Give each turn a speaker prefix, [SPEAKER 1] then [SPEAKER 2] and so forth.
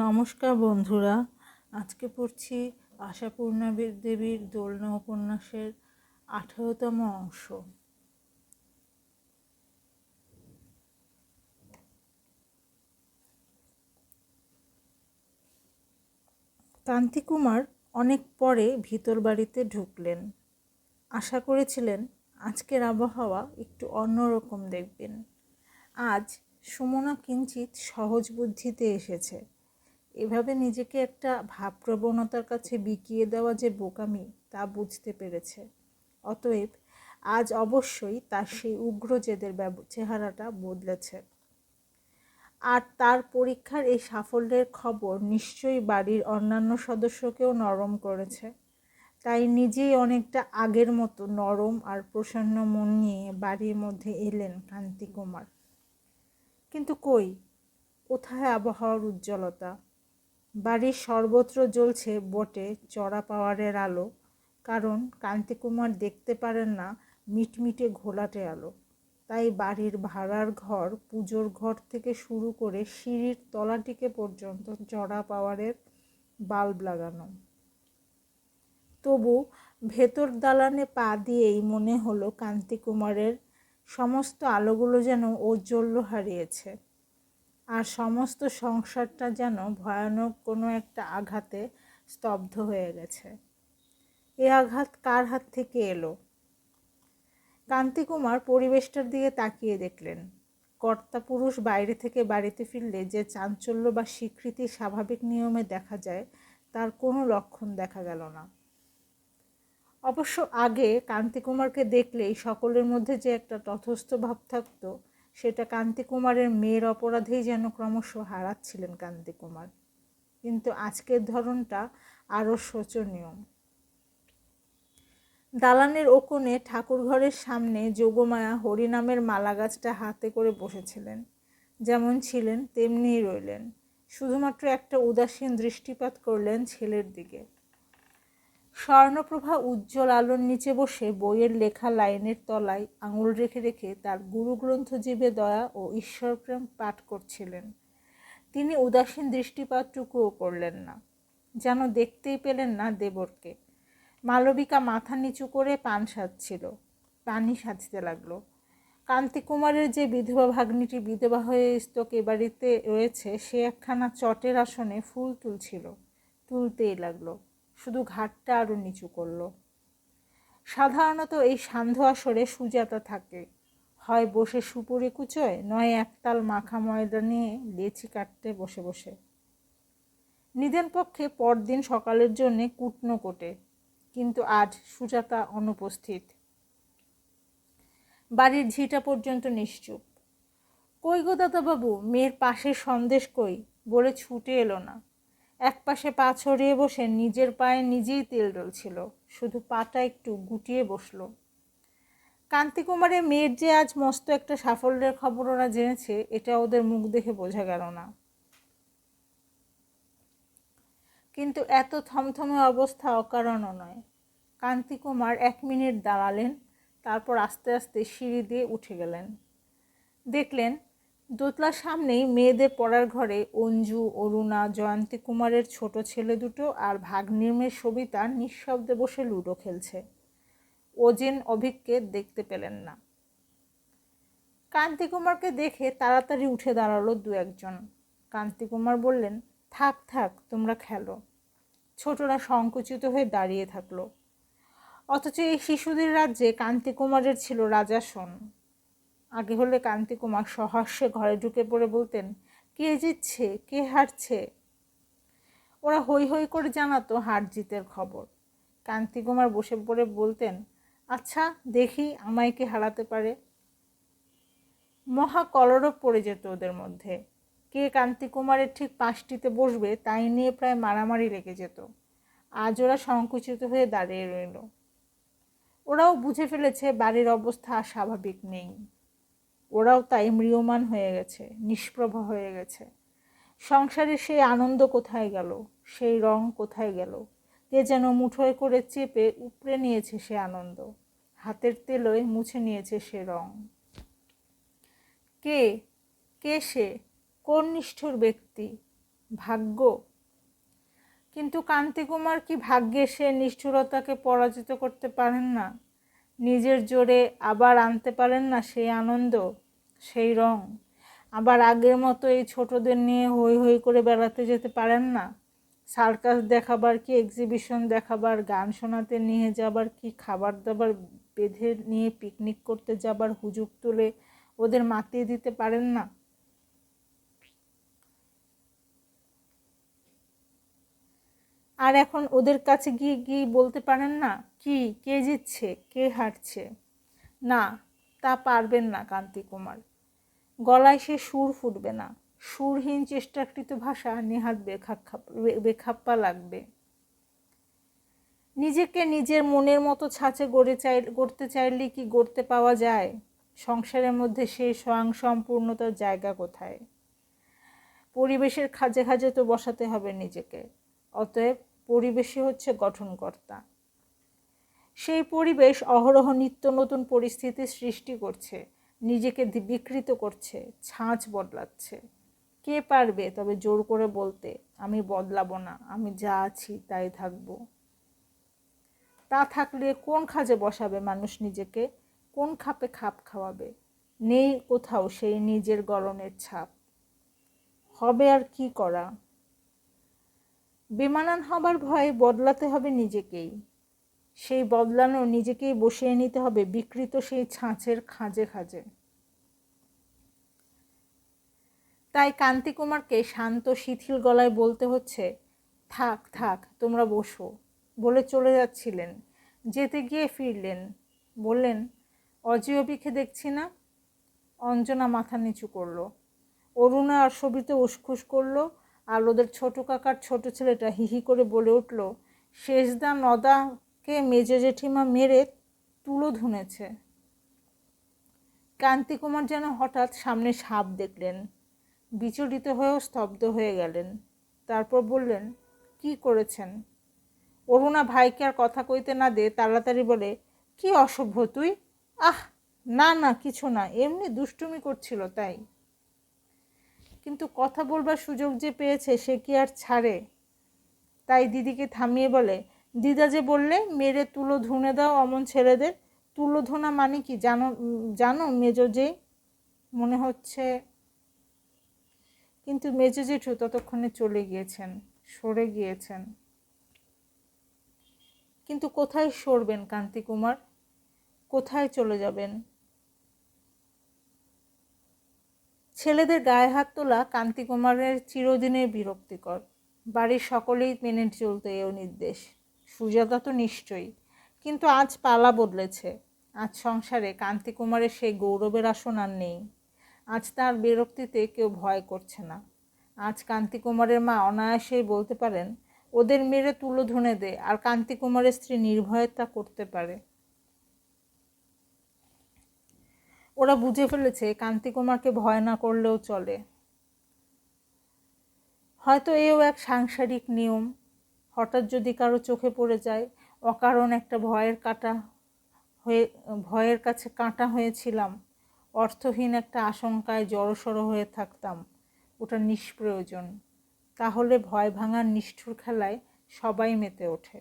[SPEAKER 1] নমস্কার বন্ধুরা, আজকে পড়ছি আশাপূর্ণা দেবীর দোলনা উপন্যাসের আঠারোতম অংশ। কান্তিকুমার অনেক পরে ভিতর বাড়িতে ঢুকলেন। আশা করেছিলেন আজকের আবহাওয়া একটু অন্যরকম দেখবেন। আজ সুমনা কিঞ্চিত সহজ বুদ্ধিতে এসেছে। এভাবে নিজেকে একটা ভাবপ্রবণতার কাছে বিকিয়ে দেওয়া যে বোকামি, তা বুঝতে পেরেছে। অতএব আজ অবশ্যই তার সেই উগ্র জেদের চেহারাটা বদলেছে। আর তার পরীক্ষার এই সাফল্যের খবর নিশ্চয়ই বাড়ির অন্যান্য সদস্যকেও নরম করেছে। তাই নিজেই অনেকটা আগের মতো নরম আর প্রসন্ন মন নিয়ে বাড়ির মধ্যে এলেন কান্তিকুমার কিন্তু কই? কোথায় আবহাওয়ার উজ্জ্বলতা? বাড়ির সর্বত্র জ্বলছে বটে চড়া পাওয়ারের আলো, কারণ কান্তিকুমার দেখতে পারেন না মিটমিটে ঘোলাটে আলো। তাই বাড়ির ভাড়ার ঘর, পুজোর ঘর থেকে শুরু করে সিঁড়ির তলাটিকে পর্যন্ত চড়া পাওয়ারের বাল্ব লাগানো। তবু ভেতর দালানে পা দিয়েই মনে হলো কান্তিকুমারের সমস্ত আলোগুলো যেন ঔজ্জ্বল্য হারিয়েছে। আর সমস্ত সংসারটা যেন ভয়ানক কোনো একটা আঘাতে স্তব্ধ হয়ে গেছে। এ আঘাত কার হাত থেকে এলো? কান্তিকুমার পরিবেশটার দিকে তাকিয়ে দেখলেন। কর্তা পুরুষ বাইরে থেকে বাড়িতে ফিরলে যে চাঞ্চল্য বা স্বীকৃতি স্বাভাবিক নিয়মে দেখা যায়, তার কোনো লক্ষণ দেখা গেল না। অবশ্য আগে কান্তিকুমারকে দেখলেই সকলের মধ্যে যে একটা তথস্থ ভাব থাকতো সেটা কান্তিকুমারের মেয়ের অপরাধেই যেন ক্রমশ হারাচ্ছিলেন কান্তিকুমার। কিন্তু আজকের ধরনটা আরও শোচনীয়। দালানের ওকোণে ঠাকুরঘরের সামনে যোগমায়া হরিনামের মালা গাছটা হাতে করে বসেছিলেন। যেমন ছিলেন, তেমনিই রইলেন। শুধুমাত্র একটা উদাসীন দৃষ্টিপাত করলেন ছেলের দিকে। স্বর্ণপ্রভা উজ্জ্বল আলোর নিচে বসে বইয়ের লেখা লাইনের তলায় আঙুল রেখে রেখে তার গুরুগ্রন্থ জীবে দয়া ও ঈশ্বরপ্রেম পাঠ করছিলেন। তিনি উদাসীন দৃষ্টিপাতটুকুও করলেন না। যেন দেখতেই পেলেন না দেবরকে। মালবিকা মাথা নিচু করে পান সাজছিল। পানি সাজতে লাগল। কান্তিকুমারের যে বিধবা ভাগ্নিটি বিধবা হয়ে স্তক বাড়িতে রয়েছে, সে একখানা চটের আসনে ফুল তুলছিল। তুলতেই লাগল। শুধু ঘাটটা আরও নিচু করল। সাধারণত এই সান্ধ্য আসরে সুজাতা থাকে। হয় বসে সুপুরি কুচোয়, নয় একতাল মাখা ময়দা নিয়ে লেচি কাটতে বসে বসে। নিদেন পক্ষে পরদিন সকালের জন্যে কুটনো কোটে, কিন্তু আজ সুজাতা অনুপস্থিত। বাড়ির ঝিটা পর্যন্ত নিশ্চুপ। কই গো দাদাবাবু, মেয়ের পাশে সন্দেশ কই? বলে ছুটে এলো না। এক পাশে পা ছড়িয়ে বসে নিজের পায়ে নিজেই তেল ডলছিল শুধু পাটা একটু গুটিয়ে বসল। কান্তিকুমারের মেয়ের যে আজ মস্ত একটা সাফল্যের খবর ওরা জেনেছে, এটা ওদের মুখ দেখে বোঝা গেল না। কিন্তু এত থমথমে অবস্থা অকারণও নয়। কান্তিকুমার এক মিনিট দাঁড়ালেন, তারপর আস্তে আস্তে সিঁড়ি দিয়ে উঠে গেলেন। দেখলেন দোতলার সামনেই মেয়েদের পড়ার ঘরে অঞ্জু, অরুণা, জয়ন্তী কুমারের ছোট ছেলে দুটো আর ভাগ্নির মেয়ে সবিতা নিঃশব্দে বসে লুডো খেলছে। ওজেন অভিককে দেখতে পেলেন না। কান্তিকুমারকে দেখে তাড়াতাড়ি উঠে দাঁড়াল দু একজন। কান্তিকুমার বললেন, থাক থাক, তোমরা খেলো। ছোটরা সংকুচিত হয়ে দাঁড়িয়ে থাকল। অথচ এই শিশুদের রাজ্যে কান্তিকুমারের ছিল রাজাসন আগে হলে কান্তিকুমার সহাস্যে ঘরে ঢুকে পড়ে বলতেন, কে জিতছে? কে হারছে? ওরা হই হই করে জানাতো হার জিতের খবর। কান্তিকুমার বসে পড়ে বলতেন আচ্ছা দেখি আমায় কে হারাতে পারে। মহা কলরব পড়ে যেত ওদের মধ্যে। কে কান্তিকুমারের ঠিক পাশটিতে বসবে তাই নিয়ে প্রায় মারামারি লেগে যেত। আজ ওরা সংকুচিত হয়ে দাঁড়িয়ে রইল। ওরাও বুঝে ফেলেছে বাড়ির অবস্থা স্বাভাবিক নেই। ওরাও তাই ম্রিয়মান হয়ে গেছে, নিষ্প্রভ হয়ে গেছে। সংসারে সেই আনন্দ কোথায় গেল? সেই রং কোথায় গেল? কে যেন মুঠোয় করে চেপে উপড়ে নিয়েছে সে আনন্দ। হাতের তেলোয় মুছে নিয়েছে সে রং। কে? কে সে? কোন নিষ্ঠুর ব্যক্তি? ভাগ্য? কিন্তু কান্তিকুমার কি ভাগ্যে সে নিষ্ঠুরতাকে পরাজিত করতে পারেন না? নিজের জোরে আবার আনতে পারেন না সেই আনন্দ? সেই রং। আবার আগের মতো এই ছোটদের নিয়ে হই হই করে বেড়াতে যেতে পারেন না। সার্কাস দেখাবার কি এক্সিবিশন দেখাবার, গান শোনাতে নিয়ে যাবার কি, খাবার দাবার বেঁধে নিয়ে পিকনিক করতে যাবার হুজুগ তুলে ওদের মাতিয়ে দিতে পারেন না? আর এখন ওদের কাছে গিয়ে গিয়ে বলতে পারেন না, কি, কে জিতছে? কে হারছে? না, তা পারবেন না, কান্তি কুমার। গলায় সে সুর ফুটবে না। সুরহীন চেষ্টাকৃত ভাষা নেহাত বেখাপ্পা বেখাপ্পা লাগবে। নিজেকে নিজের মনের মতো ছাঁচে গড়ে চাই গড়তে চাইলে কি গড়তে পাওয়া যায়? সংসারের মধ্যে সে স্বয়ং সম্পূর্ণতার জায়গা কোথায়? পরিবেশের খাজে খাজে তো বসাতে হবে নিজেকে। অতএব পরিবেশই হচ্ছে গঠনকর্তা। সেই পরিবেশ অহরহ নিত্য নতুন পরিস্থিতির সৃষ্টি করছে। নিজেকে বিকৃত করছে, ছাঁচ বদলাচ্ছে। কে পারবে তবে জোর করে বলতে, আমি বদলাবো না, আমি যা আছি তাই থাকব তা থাকলে কোন খাজে বসাবে মানুষ নিজেকে? কোন খাপে খাপ খাওয়াবে? নেই কোথাও সেই নিজের গরনের ছাপ। হবে আর কি করা? বেমানান হবার ভয়ে বদলাতে হবে নিজেকেই। সেই বদলানো নিজেকেই বসিয়ে নিতে হবে বিকৃত সেই ছাঁচের খাঁজে খাঁজে। তাই কান্তিকুমারকে শান্ত, শিথিল গলায় বলতে হচ্ছে, থাক থাক, তোমরা বসো। বলে চলে যাচ্ছিলেন। যেতে গিয়ে ফিরলেন। বললেন অজয়বিকে দেখছি না? অঞ্জনা মাথা নিচু করল। অরুণা আর ছবিতে উসখুস করল, আর ওদের ছোট কাকার ছোট ছেলেটা হিহি করে বলে উঠল, শেষদা নদাকে মেজে জেঠিমা মেরে তুলো ধুনেছে। কান্তিকুমার যেন হঠাৎ সামনে সাপ দেখলেন, বিচলিত হয়েও স্তব্ধ হয়ে গেলেন। তারপর বললেন, কি করেছেন? অরুণা ভাইকে আর কথা কইতে না দে তাড়াতাড়ি বলে, কি অসভ্য তুই? আহ, না না, কিছু না, এমনি দুষ্টুমি করছিল তাই। কিন্তু কথা বলবার সুযোগ যে পেয়েছে সে কি আর ছাড়ে? তাই দিদিকে থামিয়ে বলে দিদা যে বললে, মেরে তুলো ধুনে দাও, অমন ছেলেদের। তুলো ধোনা মানে কি? জানো জানো, মেজো যে, মনে হচ্ছে, কিন্তু মেজো জেঠু ততক্ষণে চলে গিয়েছেন, সরে গিয়েছেন। কিন্তু কোথায় সরবেন কান্তিকুমার কোথায় চলে যাবেন? ছেলেদের গায়ে হাত তোলা কান্তিকুমারের চিরদিনের বিরক্তিকর। বাড়ির সকলেই মেনে চলতে এও নির্দেশ। সুজাতা তো নিশ্চয়ই। কিন্তু আজ পালা বদলেছে। আজ সংসারে কান্তিকুমারের সেই গৌরবের আসন আর নেই। আজ তার বিরক্তিতে কেউ ভয় করছে না। আজ কান্তিকুমারের মা অনায়াসেই বলতে পারেন, ওদের মেরে তুলো ধনে দে, আর কান্তিকুমারের স্ত্রী নির্ভয়ে তা করতে পারে। ওরা বুঝে ফেলেছে কান্তিকুমারকে ভয় না করলেও চলে। হয়তো এও এক সাংসারিক নিয়ম হঠাৎ যদি কারও চোখে পড়ে যায়, অকারণ একটা ভয়ের কাটা হয়ে, ভয়ের কাছে কাঁটা হয়েছিলাম, অর্থহীন একটা আশঙ্কায় জড়সড় হয়ে থাকতাম, ওটা নিষ্প্রয়োজন। তাহলে ভয় ভাঙার নিষ্ঠুর খেলায় সবাই মেতে ওঠে।